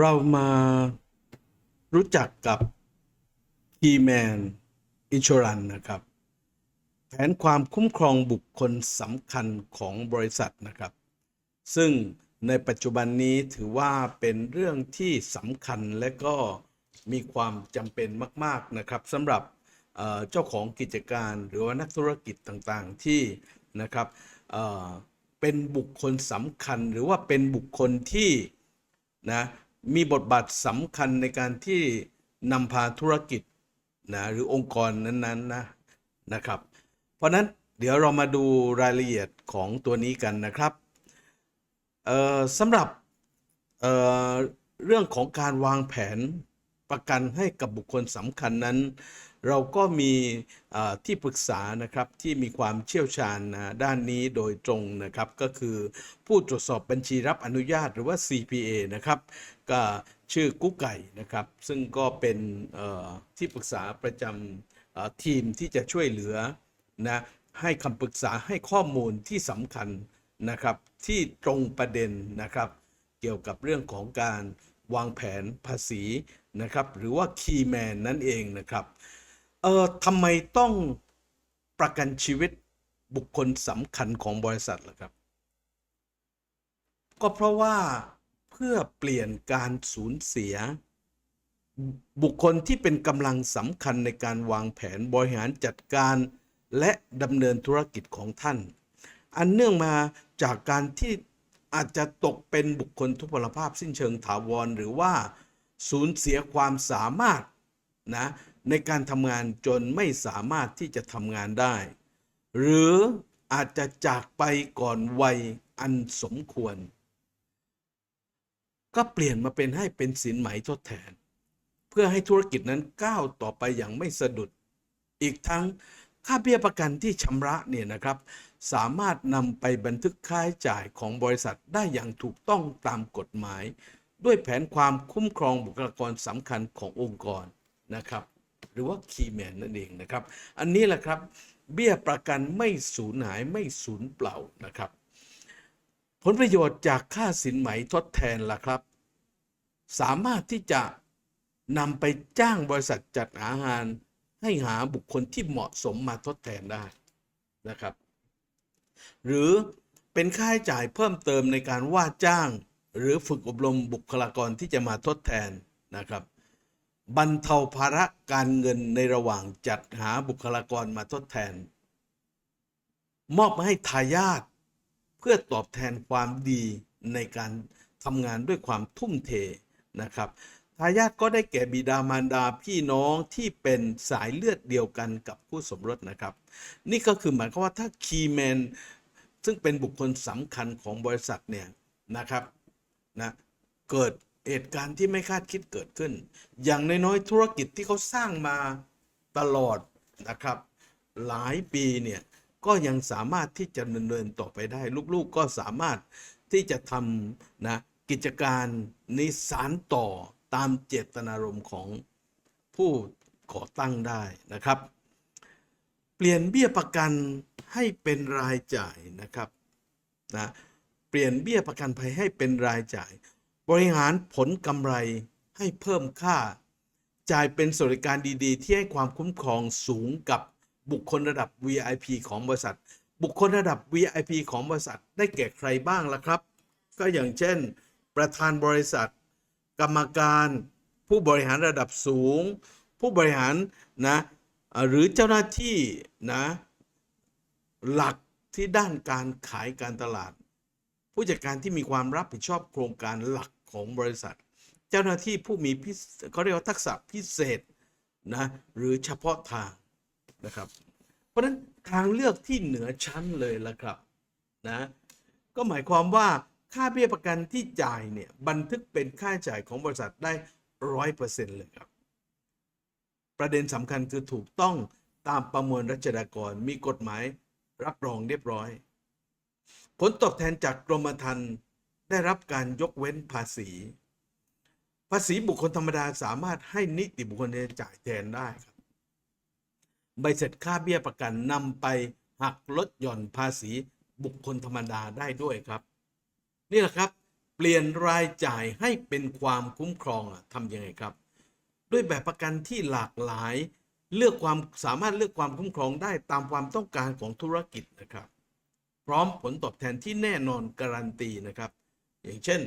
เรามารู้จักกับ Keyman Insurance นะครับ แผนความคุ้มครองบุคคลสำคัญของบริษัทนะครับ ซึ่งในปัจจุบันนี้ถือว่าเป็นเรื่องที่สำคัญและก็มีความจำเป็นมาก ๆ นะครับสำหรับเจ้าของกิจการหรือว่านักธุรกิจต่างๆที่นะครับเเป็นบุคคลสำคัญหรือว่าเป็นบุคคลที่นะ มีบทบาทสำคัญในการที่นำพาธุรกิจนะหรือองค์กรนั้นๆนะนะครับ เพราะนั้นเดี๋ยวเรามาดูรายละเอียดของตัวนี้กันนะครับสำหรับเเรื่องของการวางแผน ประกันให้กับบุคคลสำคัญนั้น เราก็มีที่ปรึกษานะครับที่มีความเชี่ยวชาญด้านนี้โดยตรงนะครับ ก็คือผู้ตรวจสอบบัญชีรับอนุญาตหรือว่า CPA นะครับก็ชื่อกุ๊กไก่นะครับ ซึ่งก็เป็นที่ปรึกษาประจำทีมที่จะช่วยเหลือนะให้คำปรึกษาให้ข้อมูลที่สำคัญนะครับที่ตรงประเด็นนะครับ เกี่ยวกับเรื่องของการ วางแผนภาษีนะครับ หรือว่า Key Man นั่นเองนะครับเอ่อทำไมต้องประกันชีวิตบุคคลสำคัญของบริษัทล่ะครับ ก็เพราะว่าเพื่อเปลี่ยนการสูญเสีย บุคคลที่เป็นกำลังสำคัญในการวางแผนบริหารจัดการและดำเนินธุรกิจของท่าน อันเนื่องมาจากการที่ อาจจะตกเป็นบุคคลทุพพลภาพสิ้นเชิงถาวร หรือว่าสูญเสียความสามารถนะในการทำงานจนไม่สามารถที่จะทำงานได้ หรืออาจจะจากไปก่อนวัยอันสมควร ก็เปลี่ยนมาเป็นให้เป็นสินไหมทดแทน เพื่อให้ธุรกิจนั้นก้าวต่อไปอย่างไม่สะดุด อีกทั้งค่าเบี้ยประกันที่ชำระเนี่ยนะครับ สามารถนำไปบันทึกค่าใช้จ่ายของบริษัทได้อย่างถูกต้องตามกฎหมาย ด้วยแผนความคุ้มครองบุคลากรสำคัญขององค์กรนะครับหรือว่า Key Man นั่นเองนะครับ อันนี้แหละครับ เบี้ยประกันไม่สูญหายไม่สูญเปล่านะครับ ผลประโยชน์จากค่าสินไหมทดแทนล่ะครับ สามารถที่จะนำไปจ้างบริษัทจัดหางานให้หาบุคคลที่เหมาะสมมาทดแทนได้นะครับ หรือเป็นค่าใช้จ่ายเพิ่มเติมในการว่าจ้าง หรือฝึกอบรมบุคลากรที่จะมาทดแทนนะครับบรรเทาภาระการเงินในระหว่างจัดหาบุคลากรมาทดแทน มอบมาให้ทายาทเพื่อตอบแทนความดีในการทำงานด้วยความทุ่มเทนะครับ ทายาทก็ได้แก่บิดามารดาพี่น้องที่เป็นสายเลือดเดียวกันกับคู่สมรสนะครับ นี่ก็คือหมายความว่าถ้าคีแมนซึ่งเป็นบุคคลสำคัญของบริษัทเนี่ยนะครับนะเกิดเหตุการณ์ที่ไม่คาดคิดเกิดขึ้น อย่างน้อยๆธุรกิจที่เขาสร้างมาตลอดนะครับ หลายปีเนี่ยก็ยังสามารถที่จะดำเนินต่อไปได้ ลูกๆก็สามารถที่จะทำนะกิจการนิสานต่อ ตามเจตนารมณ์ของผู้ก่อตั้งได้นะครับ เปลี่ยนเบี้ยประกันให้เป็นรายจ่ายนะครับนะเปลี่ยนเบี้ยประกันภัยให้เป็นรายจ่าย บริหารผลกำไรให้เพิ่มค่า จ่ายเป็นสวัสดิการดีๆ ที่ให้ความคุ้มครองสูงกับบุคคลระดับ VIP ของบริษัท บุคคลระดับ VIP ของบริษัทได้แก่ใครบ้างล่ะครับ ก็อย่างเช่น ประธานบริษัท กรรมการ ผู้บริหารระดับสูง ผู้บริหารนะหรือเจ้าหน้าที่นะหลักที่ด้านการขายการตลาด ผู้จัดการที่มีความรับผิดชอบโครงการหลักของบริษัท เจ้าหน้าที่ผู้มีพิเศษเขาเรียกว่าทักษะพิเศษนะหรือเฉพาะทางนะครับ เพราะฉะนั้นทางเลือกที่เหนือชั้นเลยละครับนะก็หมายความว่า ค่าเบี้ยประกันที่จ่ายเนี่ยบันทึกเป็นค่าใช้จ่ายของบริษัทได้ร้อยเปอร์เซ็นต์เลยครับ ประเด็นสำคัญคือถูกต้องตามประมวลรัชดากรมีกฎหมายรับรองเรียบร้อย ผลตอบแทนจากกรมธรรม์ได้รับการยกเว้นภาษี ภาษีบุคคลธรรมดาสามารถให้นิติบุคคลจ่ายแทนได้ครับ ใบเสร็จค่าเบี้ยประกันนำไปหักลดหย่อนภาษีบุคคลธรรมดาได้ด้วยครับ นี่แหละครับ เปลี่ยนรายจ่ายให้เป็นความคุ้มครองอะทำยังไงครับ ด้วยแบบประกันที่หลากหลายเลือกความสามารถเลือกความคุ้มครองได้ตามความต้องการของธุรกิจนะครับ พร้อมผลตอบแทนที่แน่นอนการันตีนะครับ อย่างเช่น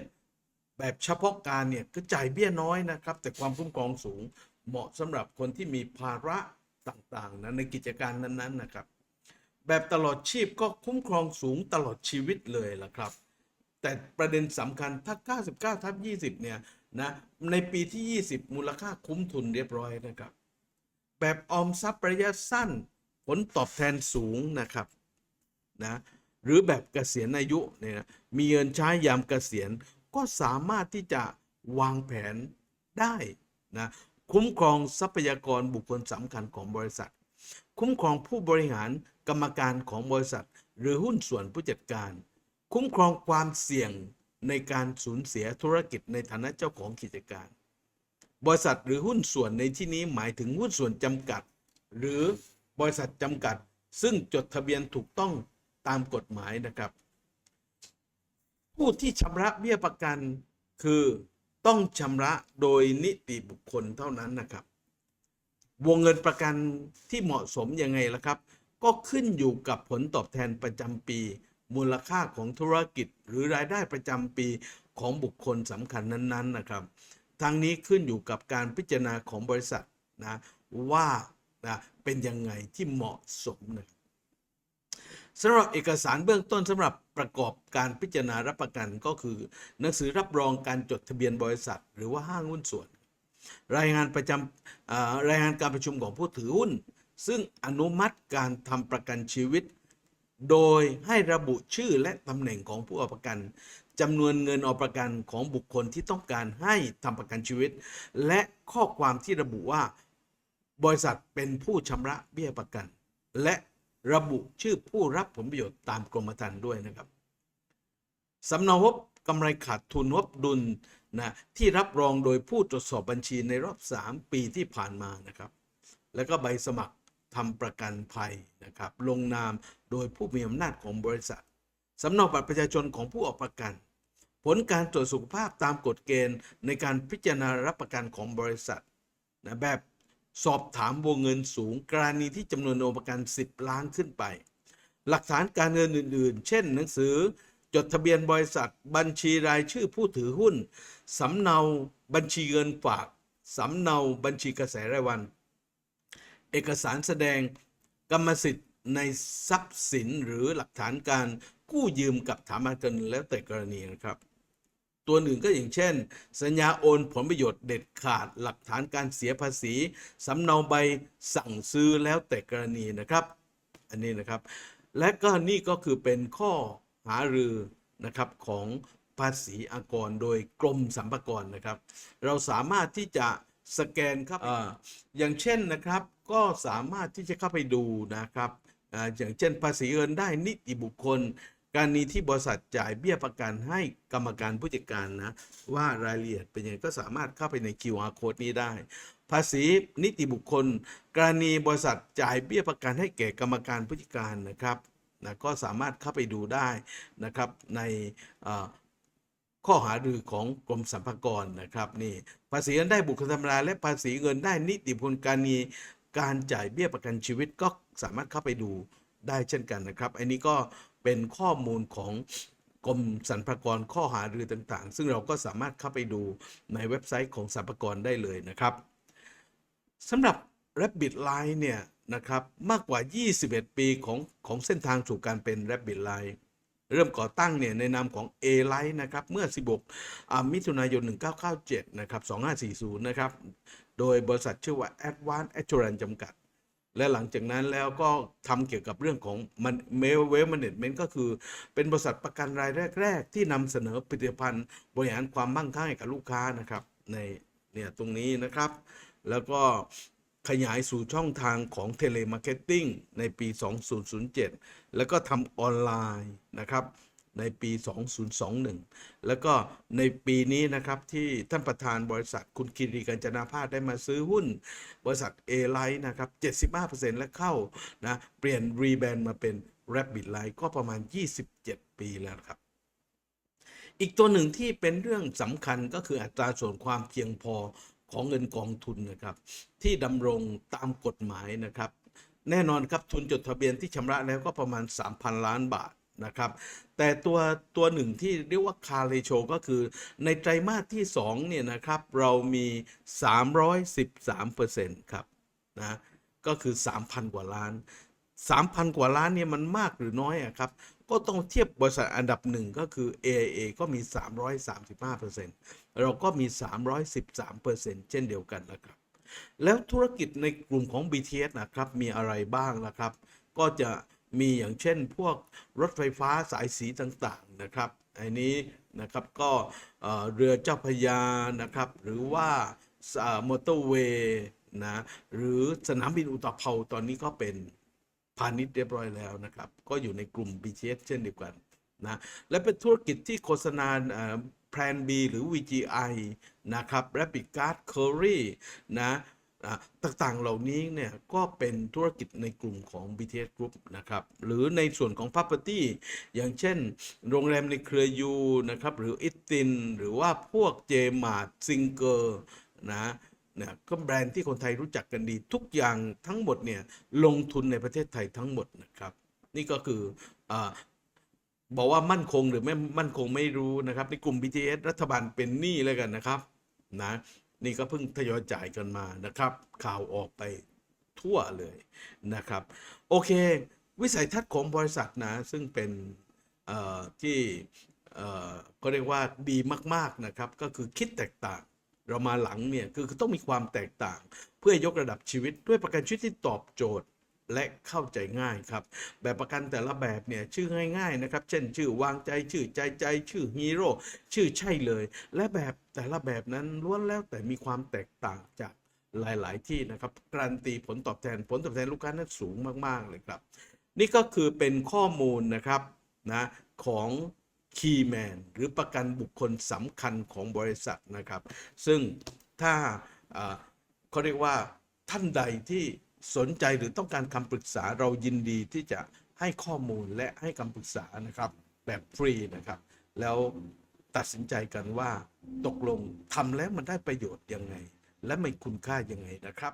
แบบเฉพาะการเนี่ยก็จ่ายเบี้ยน้อยนะครับ แต่ความคุ้มครองสูงเหมาะสำหรับคนที่มีภาระต่างๆนะในกิจการนั้นๆนะครับ แบบตลอดชีพก็คุ้มครองสูงตลอดชีวิตเลยล่ะครับ แต่ประเด็นสำคัญถ้า 99ทับ20 เนี่ยนะในปีที่ 20 มูลค่าคุ้มทุนเรียบร้อยนะครับ แบบออมทรัพย์ระยะสั้น ผลตอบแทนสูงนะครับนะหรือแบบเกษียณอายุเนี่ยนะมีเงินใช้ยามเกษียณก็สามารถที่จะวางแผนได้นะคุ้มครองทรัพยากรบุคคลสำคัญของบริษัท คุ้มครองผู้บริหารกรรมการของบริษัท หรือหุ้นส่วนผู้จัดการ คุ้มครองความเสี่ยงในการสูญเสียธุรกิจในฐานะเจ้าของกิจการ บริษัทหรือหุ้นส่วนในที่นี้หมายถึงหุ้นส่วนจำกัด หรือบริษัทจำกัด ซึ่งจดทะเบียนถูกต้องตามกฎหมายนะครับ ผู้ที่ชำระเบี้ยประกันคือต้องชำระโดยนิติบุคคลเท่านั้นนะครับ วงเงินประกันที่เหมาะสมยังไงล่ะครับ ก็ขึ้นอยู่กับผลตอบแทนประจำปี มูลค่าของธุรกิจ หรือรายได้ประจำปีของบุคคลสำคัญนั้นๆนะครับทั้งนี้ขึ้นอยู่กับการพิจารณาของบริษัทนะว่านะเป็นยังไงที่เหมาะสมนะสำหรับเอกสารเบื้องต้นสำหรับประกอบการพิจารณารับประกันก็คือ หนังสือรับรองการจดทะเบียนบริษัท หรือว่าห้างหุ้นส่วน รายงานประจำรายงานการประชุมของผู้ถือหุ้น ซึ่งอนุมัติการทำประกันชีวิต โดยให้ระบุชื่อและตำแหน่งของผู้เอาประกันจำนวนเงินเอาประกันของบุคคลที่ต้องการให้ทำประกันชีวิต และข้อความที่ระบุว่า บริษัทเป็นผู้ชำระเบี้ยประกัน และระบุชื่อผู้รับผลประโยชน์ตามกรมธรรม์ด้วยนะครับสำเนางบกำไรขาดทุนงบดุลนะที่รับรองโดยผู้ตรวจสอบบัญชีในรอบ 3 ปีที่ผ่านมานะครับ แล้วก็ใบสมัคร ทำประกันภัยนะครับลงนามโดยผู้มีอำนาจของบริษัทสำเนาบัตรประชาชนของผู้ออกประกัน ผลการตรวจสุขภาพตามกฎเกณฑ์ในการพิจารณารับประกันของบริษัทนะแบบสอบถามวงเงินสูง กรณีที่จำนวนโอประกัน 10 ล้านขึ้นไป หลักฐานการเงินอื่น ๆ เช่น หนังสือจดทะเบียนบริษัท บัญชีรายชื่อผู้ถือหุ้น สำเนาบัญชีเงินฝาก สำเนาบัญชีกระแสรายวัน เอกสารแสดงกรรมสิทธิ์ในทรัพย์สินหรือหลักฐานการกู้ยืมกับถามันเงินแล้วแต่กรณีนะครับ ตัวหนึ่งก็อย่างเช่น สัญญาโอนผลประโยชน์เด็ดขาดหลักฐานการเสียภาษีสำเนาใบสั่งซื้อแล้วแต่กรณีนะครับ อันนี้นะครับ และก็นี่ก็คือเป็นข้อหารือนะครับของภาษีอากรโดยกรมสรรพากรนะครับ เราสามารถที่จะสแกนครับอาอย่างเช่นนะครับ ก็สามารถที่จะเข้าไปดูนะครับอย่างเช่นภาษีเงินได้นิติบุคคลการณีที่บริษัทจ่ายเบี้ยประกันให้กรรมการผู้จัดการนะว่ารายละเอียดเป็นยังไงก็สามารถเข้าไปใน QR code นี้ได้ ภาษีนิติบุคคล กรณีบริษัทจ่ายเบี้ยประกันให้แก่กรรมการผู้จัดการนะครับนะก็สามารถเข้าไปดูได้นะครับในข้อหารือของกรมสรรพากรนะครับนี่ภาษีเงินได้บุคคลธรรมดาและภาษีเงินได้นิติบุคคลการมี การจ่ายเบี้ยประกันชีวิตก็สามารถเข้าไปดูได้เช่นกันนะครับ อันนี้ก็เป็นข้อมูลของกรมสรรพากรข้อหารือต่างๆ ซึ่งเราก็สามารถเข้าไปดูในเว็บไซต์ของสรรพากรได้เลยนะครับสำหรับ Rabbit Line เนี่ยนะครับมากกว่า 21 ปีของของเส้นทางสู่การเป็น Rabbit Line เริ่มก่อตั้งเนี่ยในนามของ A Line นะครับเมื่อ 16อมิถุนายน 1997 นะครับ 2540 นะครับ โดยบริษัทชื่อว่า Advanced Assurance จำกัด และหลังจากนั้นแล้วก็ทำเกี่ยวกับเรื่องของมันเมลเวลแมเนจเมนต์ก็คือ เป็นบริษัทประกันรายแรก ๆ ที่นำเสนอผลิตภัณฑ์ บริหารความมั่งคั่งให้กับลูกค้านะครับ ในเนี่ยตรงนี้นะครับ แล้วก็ขยายสู่ช่องทางของเทเลมาร์เก็ตติ้งในปี 2007 แล้วก็ทำออนไลน์นะครับ ในปี 2021 แล้วก็ในปีนี้นะครับที่ท่านประธานบริษัทคุณคิรีกัญจนาภาสได้มาซื้อหุ้น บริษัท A Line นะครับ 75%และเข้านะเปลี่ยนรีแบรนด์มาเป็น Rabbit Line ก็ประมาณ 27 ปีแล้วครับอีกตัวหนึ่งที่เป็นเรื่องสำคัญก็คืออัตราส่วนความเพียงพอของเงินกองทุนนะครับ ที่ดำรงตามกฎหมายนะครับ แน่นอนครับทุนจดทะเบียนที่ชำระแล้วก็ประมาณ 3,000 ล้านบาท นะครับ แต่ตัวตัวหนึ่งที่เรียกว่าคาเ t โชก็คือในไตรมาสที่2เนี่ยนะครับเรามี 313%ครับนะก็คือ 3,000 กว่าล้าน 3,000 กว่าล้านเนี่ยมันมากหรือน้อยอะครับ ก็ต้องเทียบบริษัทอันดับหนึ่งก็คือ AIA ก็มี 335%เราก็มี 313%เช่นเดียวกันนะครับแล้วธุรกิจในกลุ่มของ BTS นะครับมีอะไรบ้างนะครับ ก็จะ มีอย่างเช่นพวกรถไฟฟ้าสายสีต่างๆนะครับอันนี้นะครับก็เรือเจ้าพยานะครับ หรือว่ามอเตอร์เวย์นะหรือสนามบินอุตภเปาตอนนี้ก็เป็นพาณิชย์เรียบร้อยแล้วนะครับ ก็อยู่ในกลุ่ม BTS เช่นเดียวกันนะและเป็นธุรกิจที่โฆษณาแพลน B หรือ VGI นะครับ Rapid Card Curry นะ อะต่างๆเหล่านี้เนี่ยก็เป็นธุรกิจในกลุ่มของ BTS Group นะครับหรือในส่วนของ Property อย่างเช่น โรงแรมในเครือยูนะครับหรืออิติน หรือว่าพวกเจมาร์ซิงเกอร์นะเนี่ยก็แบรนด์ที่คนไทยรู้จักกันดี ทุกอย่างทั้งหมดเนี่ยลงทุนในประเทศไทยทั้งหมดนะครับ นี่ก็คืออบอกว่ามั่นคงหรือไม่มั่นคงไม่รู้นะครับ ในกลุ่ม BTS รัฐบาลเป็นหนี้แล้วกันนะครับนะ นี่ก็เพิ่งทยอยจ่ายกันมานะครับ ข่าวออกไปทั่วเลยนะครับ โอเค วิสัยทัศน์ของบริษัทนะ ซึ่งเป็นที่ก็เรียกว่าดีมาก ๆ นะครับ ก็คือคิดแตกต่าง เรามาหลังเนี่ย คือต้องมีความแตกต่าง เพื่อยกระดับชีวิตด้วยประกันชีวิตที่ตอบโจทย์ และเข้าใจง่ายครับ แบบประกันแต่ละแบบเนี่ยชื่อง่ายๆนะครับ เช่น ชื่อวางใจชื่อใจใจชื่อฮีโร่ชื่อใช่เลย และแบบแต่ละแบบนั้นล้วนแล้วแต่มีความแตกต่างจากหลายๆ ที่นะครับการันตีผลตอบแทนผลตอบแทนลูกค้านั้นสูงมากๆเลยครับ นี่ก็คือเป็นข้อมูลนะครับนะของ Keyman หรือประกันบุคคลสำคัญของบริษัทนะครับ ซึ่งถ้าเอ่อเขาเรียกว่าท่านใดที่ สนใจหรือต้องการคำปรึกษาเรายินดีที่จะให้ข้อมูลและให้คำปรึกษานะครับแบบฟรีนะครับ แล้วตัดสินใจกันว่าตกลงทำแล้วมันได้ประโยชน์ยังไง และมีคุณค่ายังไงนะครับ